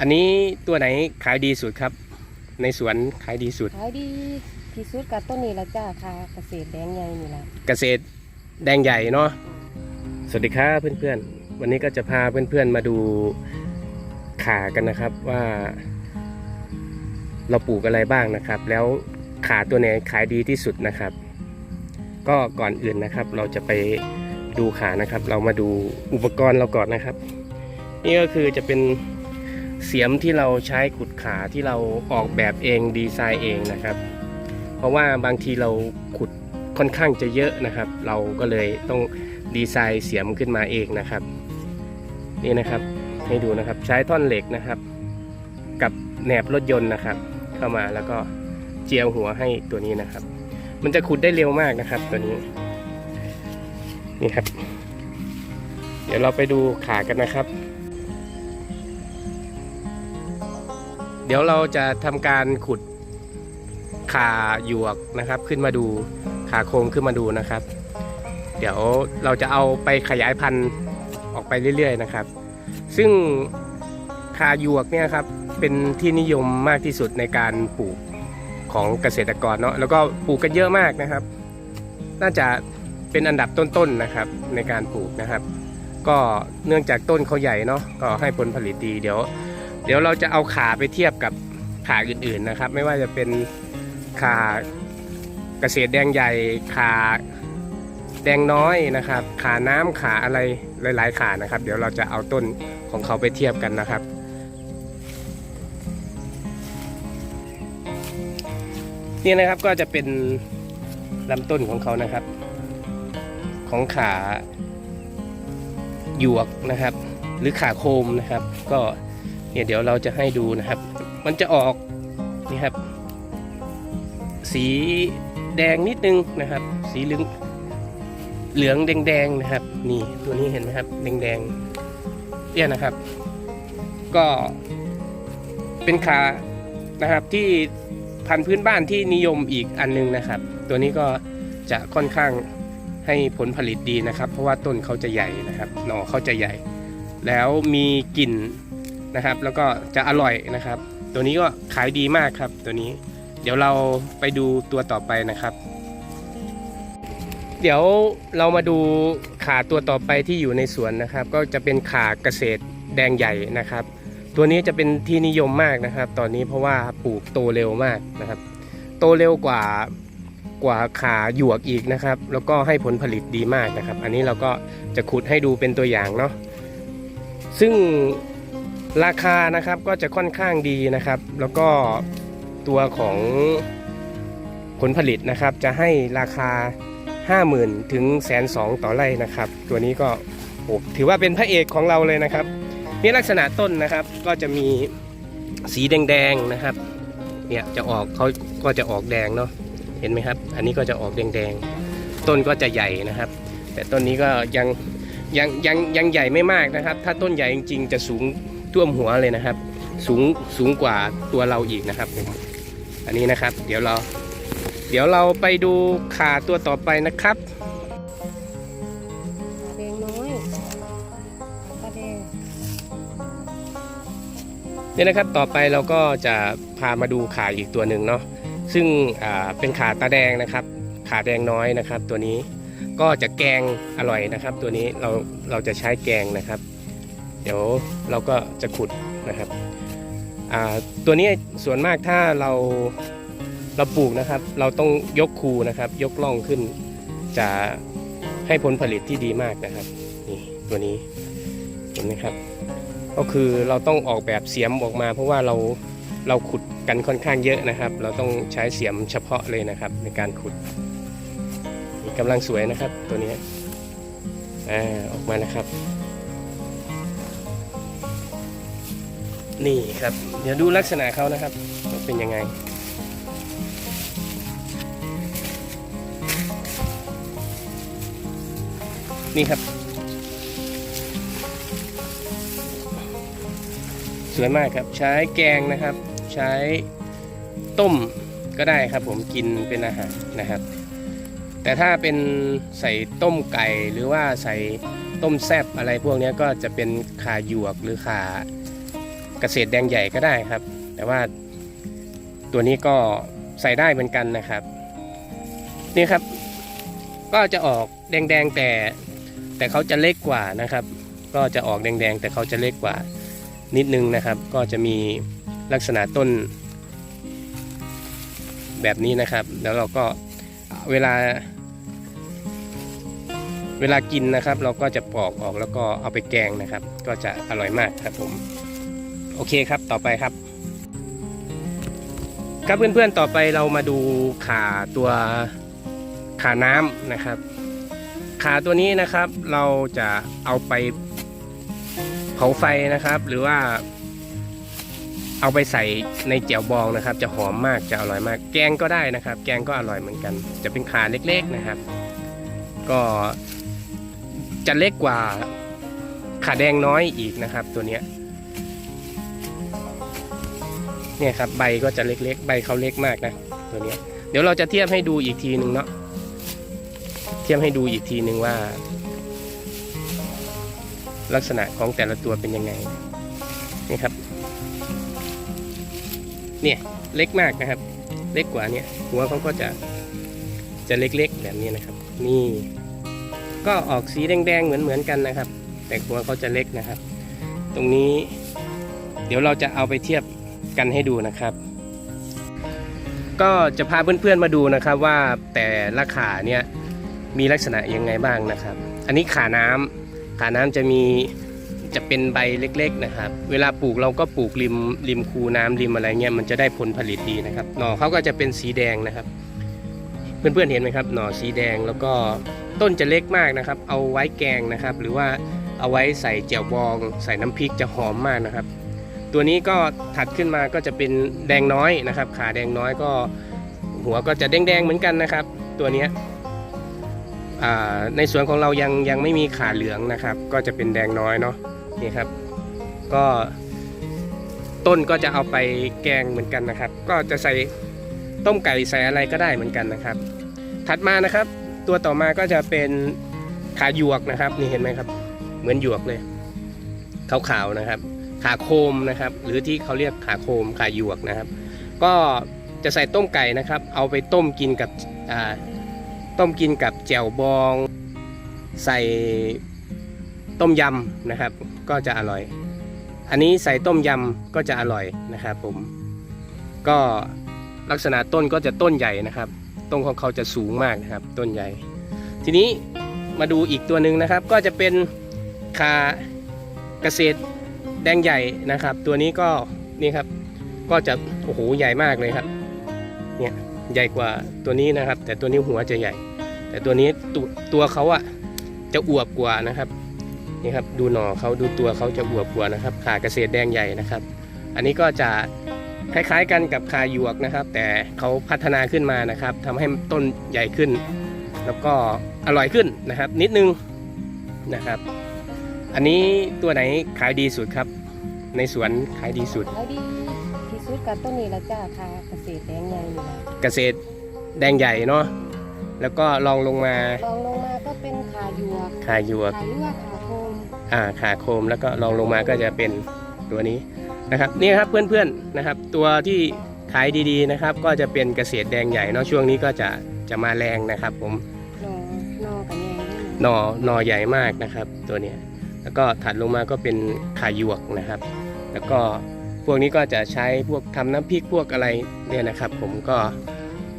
อันนี้ตัวไหนขายดีสุดครับ ในสวนขายดีสุด ขายดีที่สุดกับต้นนี้ละจ้าค่ะเกษตรแดงใหญ่นี่ละเกษตรแดงใหญ่เนาะสวัสดีครับเพื่อนๆ วันนี้ก็จะพาเพื่อนๆมาดูขากันนะครับว่า เราปลูกอะไรบ้างนะครับ แล้วขาตัวไหนขายดีที่สุดนะครับ ก็ก่อนอื่นนะครับ เราจะไปดูขานะครับ เรามาดูอุปกรณ์เราก่อนนะครับ นี่ก็คือจะเป็น เสียมที่เราใช้ขุดขาที่เราออกแบบเองดีไซน์เองนะครับ เพราะว่าบางทีเราขุดค่อนข้างจะเยอะนะครับ เราก็เลยต้องดีไซน์เสียมขึ้นมาเองนะครับ นี่นะครับให้ดูนะครับใช้ท่อนเหล็กนะครับ กับแหนบรถยนต์นะครับ เข้ามาแล้วก็เจียวหัวให้ตัวนี้นะครับ มันจะขุดได้เร็วมากนะครับ ตัวนี้นี่ครับ เดี๋ยวเราไปดูขากันนะครับ เดี๋ยวเราจะทำการขุดขาหยวกนะครับ ขึ้นมาดูขาโครงขึ้นมาดูนะครับ เดี๋ยวเราจะเอาไปขยายพันธุ์ออกไปเรื่อยๆนะครับ ซึ่งขาหยวกเนี่ยครับเป็นที่นิยมมากที่สุดในการปลูกของเกษตรกรเนาะแล้วก็ปลูกกันเยอะมากนะครับ น่าจะเป็นอันดับต้นๆนะครับในการปลูกนะครับ ก็เนื่องจากต้นเขาใหญ่เนาะก็ให้ผลผลิตดีเดี๋ยว เดี๋ยวเราจะเอาขาไปเทียบกับขาอื่นๆนะครับ ไม่ว่าจะเป็นขาเกษตรแดงใหญ่ขาแดงน้อยนะครับ ขาน้ำขาอะไรหลาย ๆ ขานะครับ เดี๋ยวเราจะเอาต้นของเขาไปเทียบกันนะครับนี่นะครับก็จะเป็นลำต้นของเขานะครับ ของขาหยวกนะครับ หรือขาโคมนะครับ ก็ เนี่ยเดี๋ยวเราจะให้ดูนะครับ มันจะออกนี่ครับ สีแดงนิดนึงนะครับ สีเหลืองเหลืองแดงๆนะครับ นี่ตัวนี้เห็นไหมครับ แดงๆเนี่ยนะครับ ก็เป็นขานะครับที่พันธุ์พื้นบ้านที่นิยมอีกอันหนึงนะครับ ตัวนี้ก็จะค่อนข้างให้ผลผลิตดีนะครับ เพราะว่าต้นเขาจะใหญ่นะครับ หน่อเขาจะใหญ่ แล้วมีกลิ่น นะครับ แล้วก็จะอร่อยนะครับ ตัวนี้ก็ขายดีมากครับตัวนี้ เดี๋ยวเราไปดูตัวต่อไปนะครับ เดี๋ยวเรามาดูขาตัวต่อไปที่อยู่ในสวนนะครับ ก็จะเป็นขาเกษตรแดงใหญ่นะครับ ตัวนี้จะเป็นที่นิยมมากนะครับ ตอนนี้เพราะว่าปลูกโตเร็วมากนะครับ โตเร็วกว่ากว่าขาหยวกอีกนะครับ แล้วก็ให้ผลผลิตดีมากนะครับ อันนี้เราก็จะขุดให้ดูเป็นตัวอย่างเนาะซึ่ง ราคานะครับก็จะค่อนข้างดีนะครับ แล้วก็ตัวของผลผลิตนะครับ จะให้ราคา 50,000ถึงแสนสองต่อไร่นะครับ ตัวนี้ก็โอ้ถือว่าเป็นพระเอกของเราเลยนะครับนี่ลักษณะต้นนะครับก็จะมีสีแดงๆนะครับเนี่ยจะออกเขาก็จะออกแดงเนาะเห็นไหมครับ อันนี้ก็จะออกแดงๆ ต้นก็จะใหญ่นะครับ แต่ต้นนี้ก็ยังยังยังยังใหญ่ไม่มากนะครับ ถ้าต้นใหญ่จริงๆ จะสูง ท่วมหัวเลยนะครับ สูงสูงกว่าตัวเราอีกนะครับผมอันนี้นะครับ เดี๋ยวเรา เดี๋ยวเราไปดูขาตัวต่อไปนะครับขาแดงน้อยขาแดงเนี่ยนะครับต่อไปเราก็จะพามาดูขาอีกตัวหนึ่งเนาะซึ่งอ่าเป็นขาตาแดงนะครับ ขาแดงน้อยนะครับ ตัวนี้ก็จะแกงอร่อยนะครับ ตัวนี้เราเราจะใช้แกงนะครับ เดี๋ยวเราก็จะขุดนะครับตัวนี้ส่วนมากถ้าเราเราปลูกนะครับ เราต้องยกคูนะครับ ยกล่องขึ้น จะให้ผลผลิตที่ดีมากนะครับนี่ตัวนี้เห็นไหมครับ ก็คือเราต้องออกแบบเสียมออกมา เพราะว่าเราเราขุดกันค่อนข้างเยอะนะครับ เราต้องใช้เสียมเฉพาะเลยนะครับ ในการขุดกำลังสวยนะครับตัวนี้อ่าออกมานะครับ นี่ครับ เดี๋ยวดูลักษณะเขานะครับว่าเป็นยังไง นี่ครับ สวยมากครับ ใช้แกงนะครับ ใช้ต้มก็ได้ครับ ผมกินเป็นอาหารนะครับ แต่ถ้าเป็นใส่ต้มไก่หรือว่าใส่ต้มแซบอะไรพวกนี้ก็จะเป็นขาหยวกหรือขา เกษตรแดงใหญ่ก็ได้ครับ แต่ว่าตัวนี้ก็ใส่ได้เหมือนกันนะครับ นี่ครับ ก็จะออกแดงๆแต่แต่เขาจะเล็กกว่านะครับ ก็จะออกแดงๆ แต่เขาจะเล็กกว่านิดนึงนะครับ ก็จะมีลักษณะต้น แบบนี้นะครับ แล้วเราก็เวลา เวลากินนะครับ เราก็จะปอกออกแล้วก็เอาไปแกงนะครับ ก็จะอร่อยมากครับผม โอเคครับต่อไปครับ ครับเพื่อนๆต่อไปเรามาดูขาตัวขาน้ำนะครับ ขาตัวนี้นะครับเราจะเอาไปเผาไฟนะครับ หรือว่า เอาไปใส่ในเจียวบองนะครับ จะหอมมากจะอร่อยมาก แกงก็ได้นะครับ แกงก็อร่อยเหมือนกัน จะเป็นขาเล็กๆนะครับ ก็จะเล็กกว่าขาแดงน้อยอีกนะครับ ตัวเนี้ย เนี่ยครับใบก็จะเล็กๆ ใบเขาเล็กมากนะตัวนี้เดี๋ยวเราจะเทียบให้ดูอีกทีหนึ่งเนาะเทียบให้ดูอีกทีหนึ่งว่า ลักษณะของแต่ละตัวเป็นยังไงนี่ครับ เนี่ยเล็กมากนะครับ เล็กกว่าเนี่ยหัวเขาก็จะจะเล็กๆแบบนี้นะครับ นี่ ก็ออกสีแดงๆเหมือนเหมือนๆกันนะครับ แต่หัวเขาจะเล็กนะครับ ตรงนี้ เดี๋ยวเราจะเอาไปเทียบ กันให้ดูนะครับ ก็จะพาเพื่อนๆมาดูนะครับว่าแต่ละขาเนี่ยมีลักษณะยังไงบ้างนะครับ อันนี้ขาน้ำขาน้ำจะมีจะเป็นใบเล็ก ๆนะครับ เวลาปลูกเราก็ปลูกริมริมคูน้ำริมอะไรเงี้ยมันจะได้ผลผลิตดีนะครับ หน่อเขาก็จะเป็นสีแดงนะครับ เพื่อนๆเห็นไหมครับ หน่อสีแดงแล้วก็ต้นจะเล็กมากนะครับ เอาไว้แกงนะครับ หรือว่าเอาไว้ใส่แจ่วบอง ใส่น้ำพริกจะหอมมากนะครับ ตัวนี้ก็ถัดขึ้นมาก็จะเป็นแดงน้อยนะครับ ขาแดงน้อยก็หัวก็จะแดงๆเหมือนกันนะครับ ตัวนี้ในสวนของเรายังยังไม่มีขาเหลืองนะครับ ก็จะเป็นแดงน้อยเนาะนี่ครับ ก็ต้นก็จะเอาไปแกงเหมือนกันนะครับ ก็จะใส่ต้มไก่ใส่อะไรก็ได้เหมือนกันนะครับ ถัดมานะครับ ตัวต่อมาก็จะเป็นขาหยวกนะครับ นี่เห็นไหมครับ เหมือนหยวกเลยขาวๆนะครับ ขาโคมนะครับ หรือที่เขาเรียกขาโคมขาหยวกนะครับ ก็จะใส่ต้มไก่นะครับ เอาไปต้มกินกับต้มกินกับแจ่วบอง ใส่ต้มยำนะครับ ก็จะอร่อย อันนี้ใส่ต้มยำก็จะอร่อยนะครับผมก็ลักษณะต้นก็จะต้นใหญ่นะครับ ต้นของเขาจะสูงมากนะครับ ต้นใหญ่ ทีนี้มาดูอีกตัวหนึ่งนะครับ ก็จะเป็นคาเกษตร แดงใหญ่นะครับ ตัวนี้ก็นี่ครับ ก็จะโอ้โหใหญ่มากเลยครับ เนี่ยใหญ่กว่าตัวนี้นะครับ แต่ตัวนี้หัวจะใหญ่ แต่ตัวนี้ตัวตัวเขาอะจะอวบกว่านะครับนี่ครับดูหน่อเขาดูตัวเขาจะอวบกว่านะครับขาเกษตรแดงใหญ่นะครับ อันนี้ก็จะคล้ายๆกันกับคาหยวกนะครับ แต่เขาพัฒนาขึ้นมานะครับทำให้ต้นใหญ่ขึ้น แล้วก็อร่อยขึ้นนะครับ นิดนึงนะครับ อันนี้ตัวไหนขายดีสุดครับ ในสวนขายดีสุดแล้วดีที่สุดกับต้นนี้ละจ้าค่ะเกษตรแดงใหญ่นี่ละเกษตรแดงใหญ่เนาะแล้วก็ลองลงมาลองลงมาก็เป็นขาหยวกขาหยวกขาหรือว่าขาโคมอ่าขาโคมแล้วก็ลองลงมาก็จะเป็นตัวนี้นะครับนี่ครับเพื่อนๆนะครับ ตัวที่ขายดีๆนะครับ ก็จะเป็นเกษตรแดงใหญ่เนาะช่วงนี้ก็จะจะมาแรงนะครับ ผมนอนอกับแยงนี่หนอหนอใหญ่มากนะครับ ตัวเนี้ย แล้วก็ถัดลงมาก็เป็นขายวกนะครับ แล้วก็พวกนี้ก็จะใช้พวกทำน้ำพริกพวกอะไรเนี่ยนะครับ ผมก็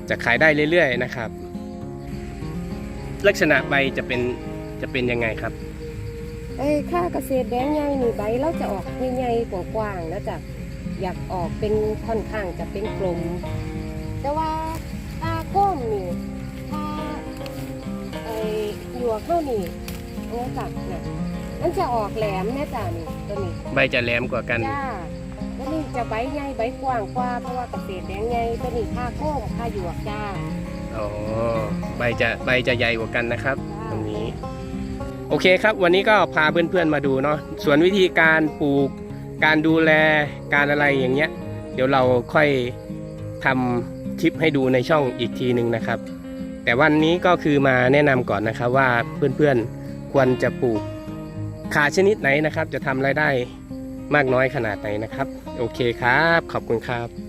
จะขายได้เรื่อยๆนะครับ ลักษณะใบจะเป็นจะเป็นยังไงครับเอ้ค่าเกษตรแดงใหญ่นี่ใบเราจะออกใหญ่ๆกว้างๆแล้วจะอยากออกเป็นค่อนข้างจะเป็นกลม แต่ว่าถ้าโค้มนี่ถ้าไอ้หยวกเท่านี่เนี่ยจ้ะน่ะ มันจะออกแหลมแน่จ้ะนี่ตัวนี้ใบจะแหลมกว่ากัน จ้าตัวนี้จะใบใหญ่ใบกว้างกว่าเพราะว่าเกษตรแดงใหญ่ตัวนี้ค่าโค้มค่าหยวกจ้าอ๋อใบจะใบจะใหญ่กว่ากันนะครับจ้าตรงนี้ โอเคครับ วันนี้ก็พาเพื่อนๆมาดูเนาะส่วนวิธีการปลูก การดูแลการอะไรอย่างเงี้ย เดี๋ยวเราค่อยทำคลิปให้ดูในช่องอีกทีหนึ่งนะครับ แต่วันนี้ก็คือมาแนะนำก่อนนะครับว่าเพื่อนๆควรจะปลูก ขาชนิดไหนนะครับ จะทำรายได้มากน้อยขนาดไหนนะครับ โอเคครับ ขอบคุณครับ